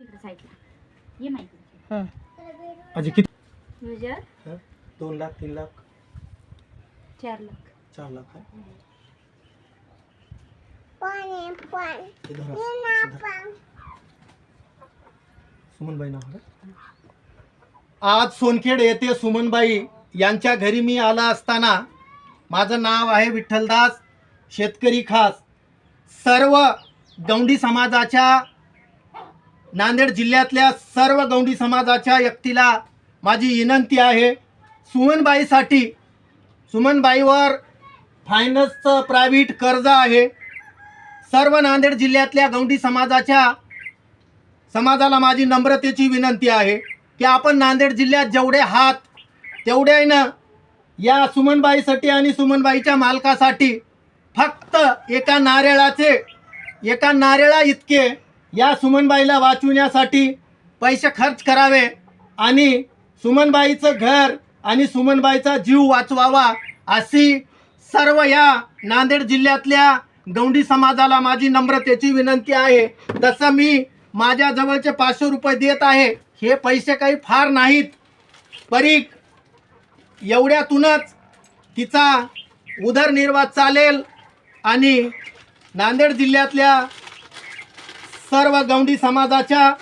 तिकडे साईडला. ये माहिती हां. आजी किती? हं? दोन लाख तीन लाख? चार लाख. चार लाख आहे? हे धरा. असं धरा. सुमनबाई नाव आहे? आज सोनखेड येथे सुमनबाई यांच्या घरी मी आला असताना माझं नाव आहे विठ्ठलदास शेतकरी खास. सर्व गौंडी समाजाच्या नांदेड जिल्ह्यातल्या सर्व गौंडी समाजाच्या व्यक्तीला माझी विनंती आहे सुमनबाईसाठी सुमनबाईवर फायनान्सचं प्रायव्हेट कर्ज आहे. सर्व नांदेड जिल्ह्यातल्या गौंडी समाजाच्या समाजाला माझी नम्रतेची विनंती आहे की आपण नांदेड जिल्ह्यात जेवढे हात तेवढ्यानं या सुमनबाईसाठी आणि सुमनबाईच्या मालकासाठी फक्त एका नारळाचे एका नारळा इतके या सुमनबाईला वाचविण्यासाठी पैसे खर्च करावे आणि सुमनबाईचं घर आणि सुमनबाईचा जीव वाचवावा अशी सर्व या नांदेड जिल्ह्यातल्या गौंडी समाजाला माझी नम्रतेची विनंती आहे. तसं मी माझ्या जवळचे पाचशे रुपये देत आहे. हे पैसे काही फार नाहीत. परीक एवढ्यातूनच तिचा उदरनिर्वाह चालेल आणि नांदेड जिल्ह्यातल्या सर्व गौंडी समाजाच्या